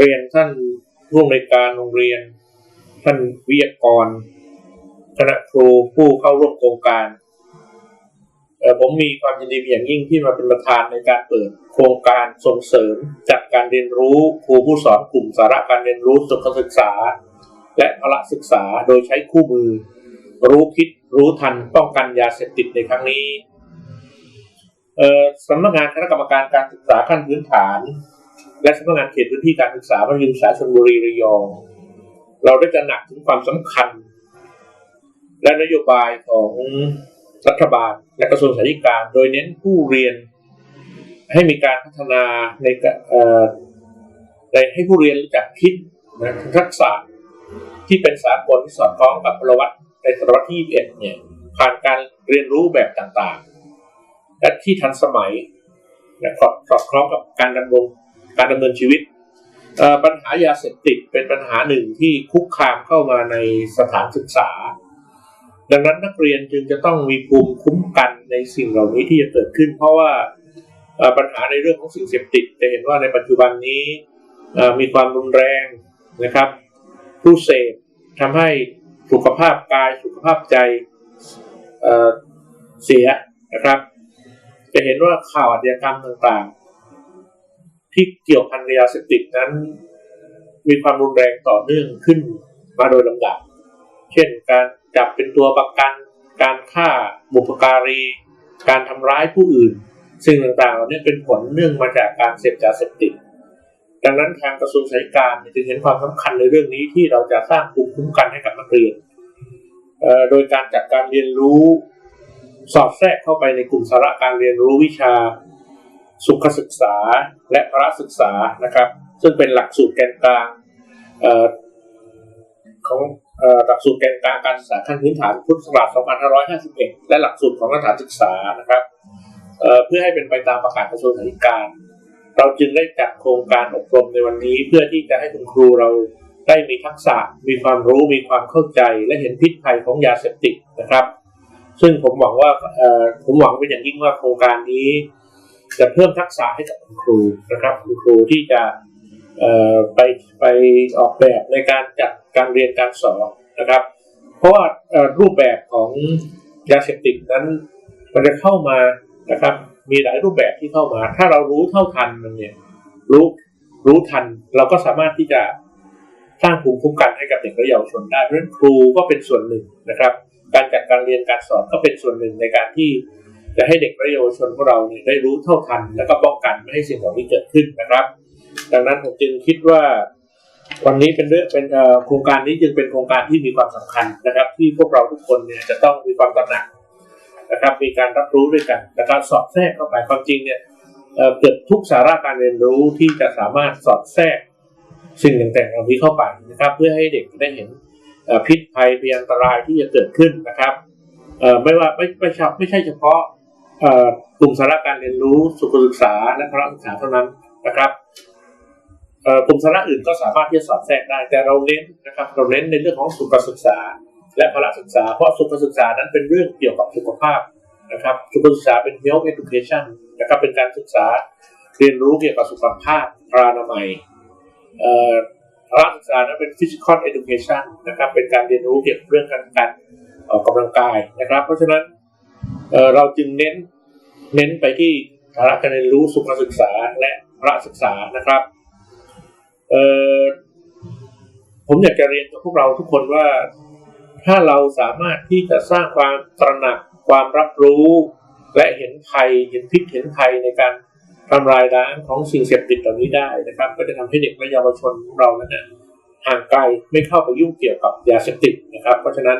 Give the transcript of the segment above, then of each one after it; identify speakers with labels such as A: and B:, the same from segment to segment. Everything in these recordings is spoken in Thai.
A: เรียนท่านผู้อำนวยการโรงเรียน ท่านวิทยากรคณะครูผู้เข้าร่วมโครงการผมมีความยินดีอย่างยิ่งที่มาเป็นประธานในการเปิดโครงการส่งเสริมจัดการเรียนรู้ครูผู้สอนกลุ่มสาระการเรียนรู้สุขศึกษา และพละศึกษาโดยใช้คู่มือ รู้คิดรู้ทันป้องกันยาเสพติดในครั้งนี้สำนักงานคณะกรรมการการศึกษาขั้นพื้นฐาน และสำนักงานเขตพื้นที่การศึกษามัธยมศึกษาชลบุรีระยอง เราได้จะหนักถึงความสำคัญ และนโยบายของรัฐบาลและกระทรวงสาธารณสุขโดยเน้นผู้เรียน ให้มีการพัฒนาในในให้ผู้เรียนรู้จักคิดนะทักษะที่เป็นสากลที่สอดคล้องกับพลวัติในศตวรรษที่ 21 เนี่ยผ่านการเรียนรู้แบบต่างๆ และที่ทันสมัยและสอดคล้องกับการดำรง การดำเนินชีวิตปัญหายาเสพติดเป็นปัญหาหนึ่งที่คุกคามเข้ามาในสถานศึกษา ดังนั้นนักเรียนจึงจะต้องมีภูมิคุ้มกันในสิ่งเหล่านี้ที่จะเกิดขึ้น เพราะว่าปัญหาในเรื่องของสิ่งเสพติดจะเห็นว่าในปัจจุบันนี้มีความรุนแรงนะครับ ผู้เสพทำให้สุขภาพกายสุขภาพใจเอ่อเสียนะครับ จะเห็นว่าข่าวอาชญากรรมต่างๆ ที่เกี่ยวพันกับยาเสพติดนั้น มีความรุนแรงต่อเนื่องขึ้นมาโดยลำดับ เช่นการจับเป็นตัวประกัน การฆ่าบุพการี การทำร้ายผู้อื่นสิ่งต่างๆเหล่านี้เป็นผลเนื่องมาจากการเสพยาเสพติด ดังนั้นทางกระทรวงสาธารณสุขจึงเห็นความสำคัญในเรื่องนี้ที่เราจะสร้างภูมิคุ้มกันให้กับนักเรียน โดยการจัดการเรียนรู้สอดแทรกเข้าไปในกลุ่มสาระการเรียนรู้วิชา สุขศึกษาและพละศึกษานะครับ ซึ่งเป็นหลักสูตรแกนกลางอของหลักสูตรแกนกลางการศึกษาขั้นพื้นฐานพุทธศักราช2551 และหลักสูตรของสถานศึกษานะครับเเพื่อให้เป็นไปตามประกาศกระทรวงสาธารณสุขเราจึงได้จัดโครงการอบรมในวันนี้ เพื่อที่จะให้คุณครูเราได้มีทักษะ มีความรู้มีความเข้าใจ และเห็นพิษภัยของยาเสพติดนะครับ ซึ่งผมหวังว่าผมหวังเป็นอย่างยิ่งว่าโครงการนี้ จะเพิ่มทักษะให้กับคุณครูนะครับคุณครูที่จะไปไปออกแบบในการจัดการเรียนการสอนนะครับ เพราะว่ารูปแบบของยาเสพติดนั้นมันจะเข้ามานะครับ มีหลายรูปแบบที่เข้ามา ถ้าเรารู้เท่าทันมันเนี่ยรู้รู้ทันเราก็สามารถที่จะสร้างภูมิคุ้มกันให้กับเด็กและเยาวชนได้เพราะฉะนั้นครูก็เป็นส่วนหนึ่งนะครับ การจัดการเรียนการสอนก็เป็นส่วนหนึ่งในการที่ จะให้เด็กและเยาวชนของเราเนี่ยได้รู้เท่าทัน แล้วก็ป้องกันไม่ให้สิ่งเหล่านี้เกิดขึ้นนะครับ ดังนั้นผมจึงคิดว่าวันนี้เป็นเรื่องเป็นโครงการนี้จึงเป็นโครงการที่มีความสำคัญนะครับ ที่พวกเราทุกคนเนี่ยจะต้องมีความตระหนักนะครับ มีการรับรู้ด้วยกันและการสอดแทรกเข้าไปความจริงเนี่ยเกือบทุกสาระการเรียนรู้ที่จะสามารถสอดแทรกสิ่งต่างๆเหล่านี้เข้าไปนะครับ เพื่อให้เด็กได้เห็นพิษภัยพยอันตรายที่จะเกิดขึ้นนะครับไม่ว่าไม่ไม่ใช่ไม่ใช่เฉพาะ กลุ่มสาระการเรียนรู้สุขศึกษาและพละศึกษาเท่านั้นนะครับกลุ่มสาระอื่นก็สามารถที่จะสอดแทรกได้ แต่เราเน้นนะครับเราเน้นในเรื่องของสุขศึกษา และพละศึกษา เพราะสุขศึกษานั้นเป็นเรื่องเกี่ยวกับสุขภาพนะครับสุขศึกษาเป็น health education นะครับเป็นการศึกษาเรียนรู้เกี่ยวกับสุขภาพพรานามัยพละศึกษานั้นเป็น physical education นะครับเป็นการเรียนรู้เกี่ยวกับเรื่องการการออกกำลังกายนะครับ เพราะฉะนั้น เราจึงเน้นเน้นไปที่สาระการเรียนรู้สุขศึกษาและพละศึกษานะครับผมอยากจะเรียนกับพวกเราทุกคนว่า ถ้าเราสามารถที่จะสร้างความตระหนักความรับรู้ และเห็นภัยเห็นพิษเห็นภัยในการทำลายล้างของสิ่งเสพติดเหล่านี้ได้นะครับ ก็จะทำให้เด็กและเยาวชนของเรานั้นห่างไกลไม่เข้าไปยุ่งเกี่ยวกับยาเสพติดนะครับ เพราะฉะนั้น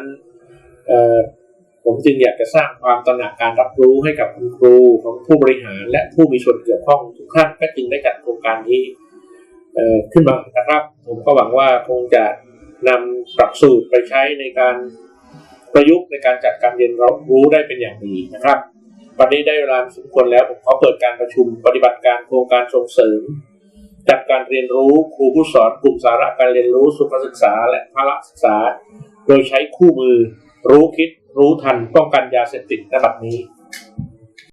A: ผมจึงอยากจะสร้างความตระหนักการรับรู้ให้กับคุณครูของผู้บริหาร และผู้มีส่วนเกี่ยวข้องทุกท่านก็จึงได้จัดโครงการนี้ขึ้นมานะครับ ผมก็หวังว่าคงจะนำปรับสูตรไปใช้ในการประยุกต์ในการจัดการเรียนรู้ได้เป็นอย่างดีนะครับวันนี้ได้เวลาสมควรแล้วผมขอเปิดการประชุมปฏิบัติการโครงการส่งเสริม จัดการเรียนรู้ครูผู้สอนกลุ่มสาระการเรียนรู้สุขศึกษาและพละศึกษา โดยใช้คู่มือรู้คิด รู้ทันป้องกันยาเสพติดณบัดนี้